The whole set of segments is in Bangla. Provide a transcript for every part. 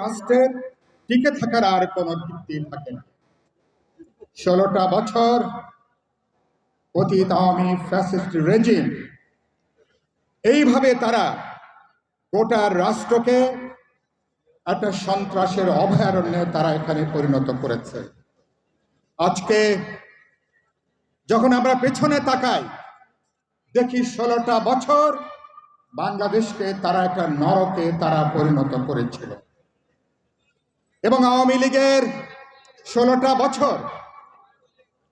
রাষ্ট্রের টিকে থাকার আর কোনো ভিত্তি থাকে না। ষোলোটা বছর অতীত আওয়ামী ফ্যাসিস্ট রেজিম এইভাবে তারা গোটা রাষ্ট্রকে একটা সন্ত্রাসের অভয়ারণ্যে তারা এখানে পরিণত করেছে। আজকে যখন আমরা পেছনে তাকাই, দেখি ষোলোটা বছর বাংলাদেশকে তারা একটা নরকে তারা পরিণত করেছিল। এবং আওয়ামী লীগের ষোলোটা বছর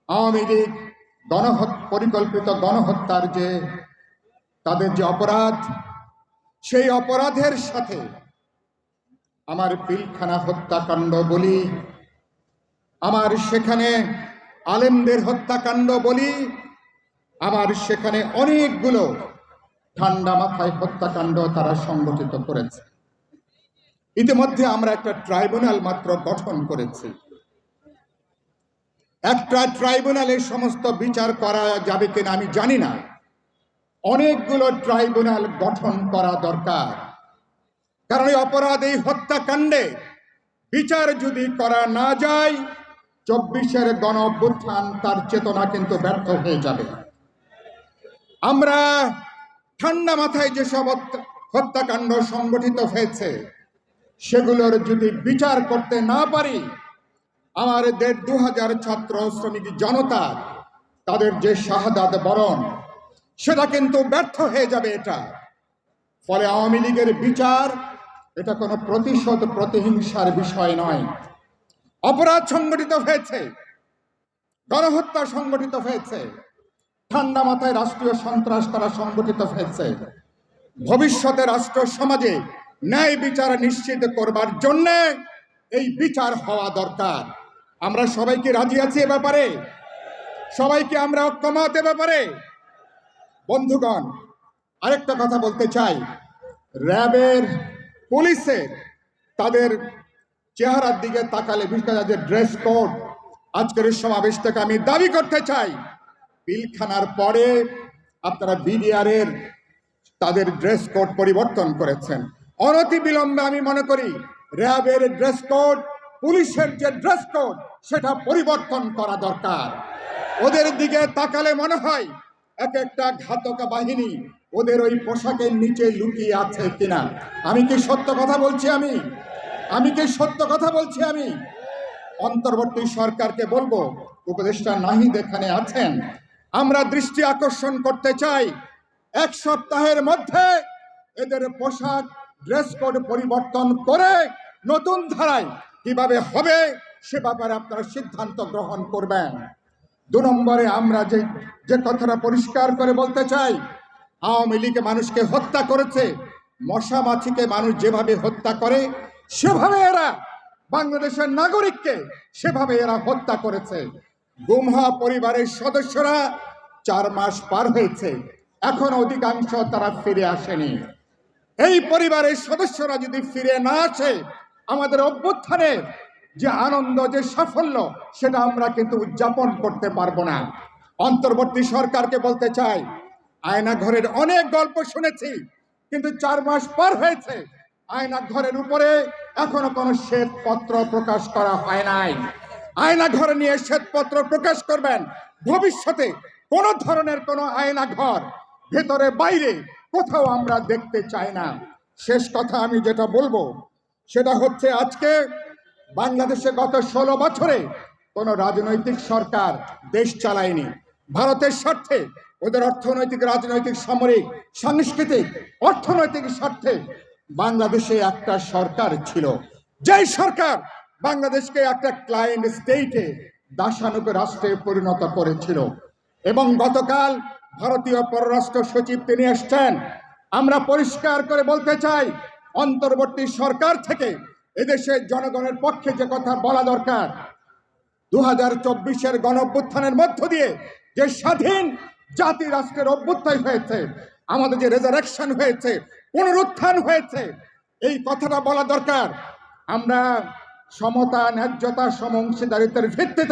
আওয়ামী লীগ গণহত, পরিকল্পিত গণহত্যার যে, তাদের যে অপরাধ, সেই অপরাধের সাথে আমার পিলখানা হত্যাকাণ্ড বলি, আমার সেখানে আলেমদের হত্যাকাণ্ড বলি, আমার সেখানে অনেকগুলো ঠান্ডা মাথায় হত্যাকাণ্ড তারা সংগঠিত করেছে। ইতিমধ্যে আমরা একটা ট্রাইব্যুনাল মাত্র গঠন করেছি। একটা ট্রাইব্যুনালে সমস্ত বিচার করা যাবে কিনা আমি জানি না। অনেকগুলো ট্রাইব্যুনাল গঠন করা দরকার। কারণ এই অপরাধ, এই হত্যাকাণ্ডে বিচার যদি করা না যায়, চব্বিশের গণ তার চেতনা কিন্তু ব্যর্থ হয়ে যাবে। আমরা ঠান্ডা মাথায় যেসব হত্যাকাণ্ড সংগঠিত হয়েছে সেগুলোর যদি বিচার করতে না পারি, আমার দেড় দু হাজার ছাত্র শ্রমিক জনতা, তাদের যে শাহাদাত বরণ, সেটা কিন্তু ব্যর্থ হয়ে যাবে এটা। ফলে আওয়ামী লীগের বিচার, এটা কোনো প্রতিশোধ প্রতিহিংসার বিষয় নয়। অপরাধ সংগঠিত হয়েছে, গণহত্যা সংগঠিত হয়েছে, ঠান্ডা মাথায় রাষ্ট্রীয় সন্ত্রাস তারা সংগঠিত হয়েছে। ভবিষ্যতে রাষ্ট্র সমাজে ন্যায় বিচার নিশ্চিত করবার জন্য এই বিচার হওয়া দরকার। আমরা সবাইকে রাজি আছি এ ব্যাপারে? সবাইকে আমরা ঐক্যমত এ ব্যাপারে? বন্ধুগণ, আরেকটা কথা বলতে চাই। র্যাবের পুলিশের তাদের চেহারার দিকে তাকালে, বিশেষ তাদের ড্রেস কোড, আজকের সমাবেশ থেকে আমি দাবি করতে চাই, পিলখানার পরে আপনারা বিডিআর এর তাদের ড্রেস কোড পরিবর্তন করেছেন। অনতি বিলম্বে আমি মনে করি র্যাবের ড্রেস কোড, পুলিশের যে ড্রেস কোড, সেটা পরিবর্তন করা দরকার। ওদের দিকে তাকালে মনে হয় এক একটা ঘাতক বাহিনী ওদের ওই পোশাকের নিচে লুকিয়ে আছে কিনা। আমি কি সত্য কথা বলছি আমি? আমি কি সত্য কথা বলছি আমি? অন্তর্বর্তী সরকারকে বলব, উপদেষ্টা নাহিদ এখানে আছেন, আমরা দৃষ্টি আকর্ষণ করতে চাই, এক সপ্তাহের মধ্যে এদের পোশাক ড্রেস কোড পরিবর্তন করে নতুন ধারায় কীভাবে হবে, সে ব্যাপারে আপনারা সিদ্ধান্ত গ্রহণ করবেন। দু নম্বরে আমরা যে যে কথাটা পরিষ্কার করে বলতে চাই, আওয়ামী লীগ মানুষকে হত্যা করেছে, মশা মাছিকে মানুষ যেভাবে হত্যা করে, সেভাবে এরা বাংলাদেশের নাগরিককে সেভাবে এরা হত্যা করেছে। গুমহা পরিবারের সদস্যরা চার মাস পার হয়েছে, এখন অধিকাংশ তারা ফিরে আসেনি। এই পরিবারের সদস্যরা যদি ফিরে না আসে, আমাদের অভ্যুত্থানের যে আনন্দ, যে সাফল্য, সেটা আমরা কিন্তু উদযাপন করতে পারব না। অন্তর্বর্তী সরকারকে বলতে চাই আয়না ঘরের অনেক গল্প শুনেছি, কিন্তু চার মাস পার হয়েছে আয়না ঘরের উপরে এখনও কোনো শ্বেতপত্র প্রকাশ করা হয় নাই। আয়না ঘর নিয়ে শ্বেতপত্র প্রকাশ করবেন, ভবিষ্যতে কোনো ধরনের কোনো আয়না ঘর ভেতরে, বাইরে কোথাও আমরা দেখতে চাই না। শেষ কথা আমি যেটা বলব, সেটা হচ্ছে আজকে বাংলাদেশে গত ষোলো বছরে কোনো রাজনৈতিক সরকার দেশ চালায়নি। ভারতের স্বার্থে ওদের অর্থনৈতিক, রাজনৈতিক, সামরিক, সাংস্কৃতিক, অর্থনৈতিক স্বার্থে বাংলাদেশে একটা সরকার ছিল। যেই সরকার বাংলাদেশকে একটা ক্লায়েন্ট স্টেটে দাসানুগ রাষ্ট্রে পরিণত করেছিল। এবং গতকাল ভারতীয় পররাষ্ট্র সচিব তিনি এসছেন। আমরা পরিষ্কার করে বলতে চাই, অন্তর্বর্তী সরকার থেকে এদেশের জনগণের পক্ষে যে কথা বলা দরকার দু হাজার চব্বিশের গণ অভ্যুত্থানের মধ্য দিয়ে যে স্বাধীন জাতি রাষ্ট্রের অভ্যুত্থান হয়েছে, আমাদের যে রেজারেকশন হয়েছে, পুনরুত্থান হয়েছে, এই কথাটা বলা দরকার। আমরা সমতা, ন্যায্যতা, সম অংশীদারিত্বের ভিত্তিতে